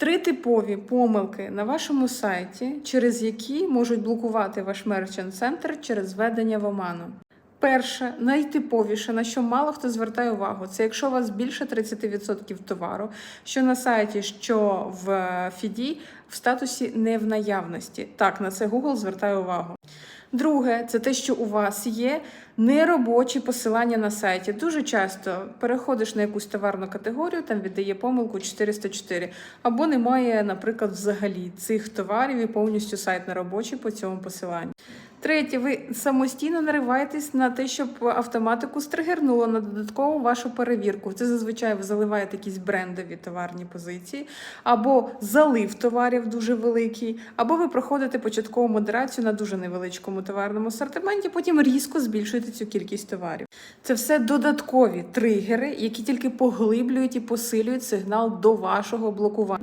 Три типові помилки на вашому сайті, через які можуть блокувати ваш мерчант центр через введення в оману. Перше, найтиповіше, на що мало хто звертає увагу, це якщо у вас більше 30% товару, що на сайті, що в фіді в статусі не в наявності. Так, на це Google звертає увагу. Друге, це те, що у вас є неробочі посилання на сайті. Дуже часто переходиш на якусь товарну категорію, там віддає помилку 404, або немає, наприклад, взагалі цих товарів і повністю сайт неробочий по цьому посиланню. Третє, ви самостійно нариваєтесь на те, щоб автоматику стригернуло на додаткову вашу перевірку. Це зазвичай ви заливаєте якісь брендові товарні позиції, або залив товарів дуже великий, або ви проходите початкову модерацію на дуже невеличкому товарному асортименті, потім різко збільшуєте цю кількість товарів. Це все додаткові тригери, які тільки поглиблюють і посилюють сигнал до вашого блокування.